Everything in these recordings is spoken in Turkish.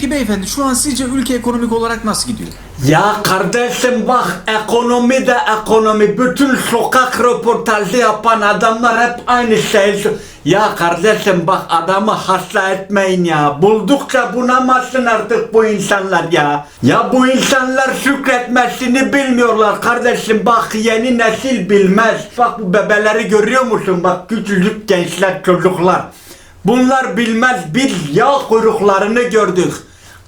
Peki beyefendi şu an sizce ülke ekonomik olarak nasıl gidiyor? Ya kardeşim bak ekonomi de ekonomi. Bütün sokak röportajı yapan adamlar hep aynı şeyi sö- Ya kardeşim bak adamı hasta etmeyin ya. Buldukça bunamasın artık bu insanlar ya. Ya bu insanlar şükretmesini bilmiyorlar kardeşim. Bak yeni nesil bilmez. Bak bu bebeleri görüyor musun? Bak küçücük gençler çocuklar. Bunlar bilmez biz yağ kuyruklarını gördük.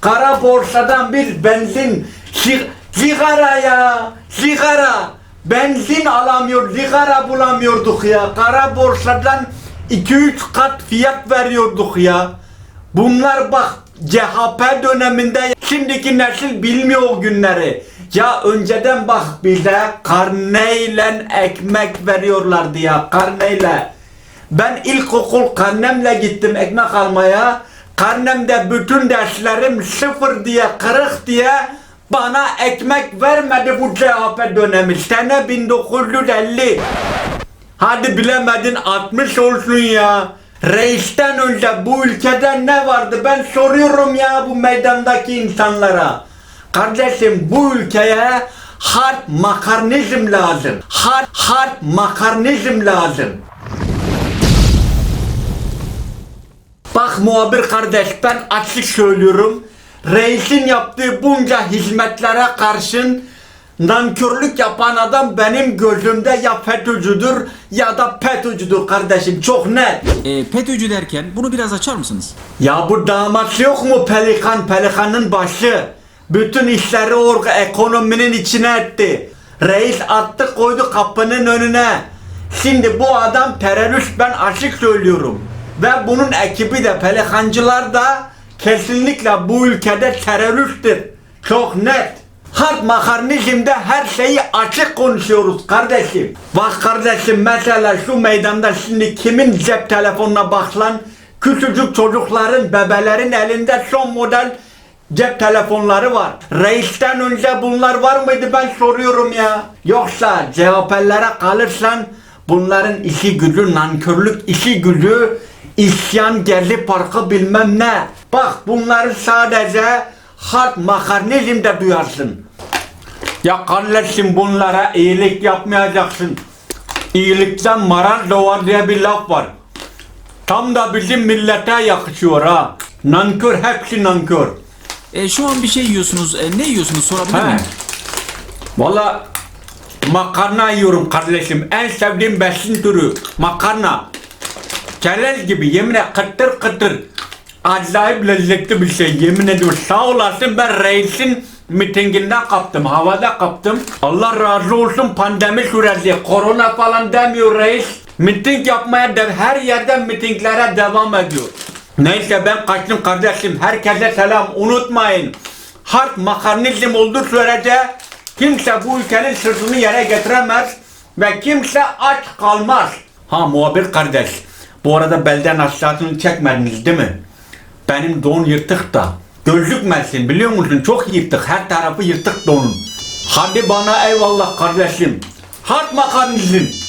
Kara borsadan bir benzin, si- sigara ya, sigara. Benzin alamıyor, sigara bulamıyorduk ya. Kara borsadan 2-3 kat fiyat veriyorduk ya. Bunlar bak CHP döneminde şimdiki nesil bilmiyor o günleri. Ya önceden bak bize karneyle ekmek veriyorlardı ya karneyle. Ben ilkokul karnemle gittim ekmek almaya. Karnemde bütün derslerim sıfır diye kırık diye bana ekmek vermedi bu CHP dönemi. Sene 1950. Hadi bilemedin 60 olsun ya. Reisten önce bu ülkede ne vardı? Ben soruyorum ya bu meydandaki insanlara. Kardeşim bu ülkeye hard makarnizm lazım. Hard, hard makarnizm lazım. Bak muhabir kardeş ben açık söylüyorum. Reisin yaptığı bunca hizmetlere karşın nankörlük yapan adam benim gözümde ya FETÖ'cüdür ya da PETÖ'cüdür kardeşim çok net. E, FETÖ'cü derken bunu biraz açar mısınız? Ya bu damat yok mu Pelikan? Pelikanın başı. Bütün işleri orga ekonominin içine etti. Reis attı koydu kapının önüne. Şimdi bu adam terörist ben açık söylüyorum. Ve bunun ekibi de pelikancılar da kesinlikle bu ülkede teröristtir. Çok net. Harp makarnizmde her şeyi açık konuşuyoruz kardeşim. Bak kardeşim mesela şu meydanda şimdi kimin cep telefonuna bak lan küçücük çocukların bebelerin elinde son model cep telefonları var. Reisten önce bunlar var mıydı ben soruyorum ya. Yoksa CHP'lere kalırsan bunların işi gücü nankörlük işi gücü isyan gezi parkı bilmem ne. Bak bunları sadece harp makarnizmde duyarsın. Ya kardeşim bunlara iyilik yapmayacaksın. İyilikten maraz doğar diye bir laf var. Tam da bizim millete yakışıyor ha. Nankör hepsi nankör. E, şu an bir şey yiyorsunuz. E, ne yiyorsunuz sorabilir miyim? Valla makarna yiyorum kardeşim. En sevdiğim besin türü makarna. Çerez gibi yemin et kıtır kıtır. Acayip lezzetli bir şey yemin ediyorum. Sağ olasın ben reisin mitinginden kaptım. Havada kaptım. Allah razı olsun pandemi süreci. Korona falan demiyor reis. Miting yapmaya dev her yerden mitinglere devam ediyor. Neyse ben kaçtım kardeşim. Herkese selam. Unutmayın. Harp makarnizm olduğu sürece kimse bu ülkenin sırtını yere getiremez ve kimse aç kalmaz. Ha muhabir kardeş. Bu arada belden aşağısını çekmediniz değil mi? Benim don yırtık da. Gözükmesin biliyor musun? Çok yırtık. Her tarafı yırtık donun. Hadi bana eyvallah kardeşim. Harp makarnizm.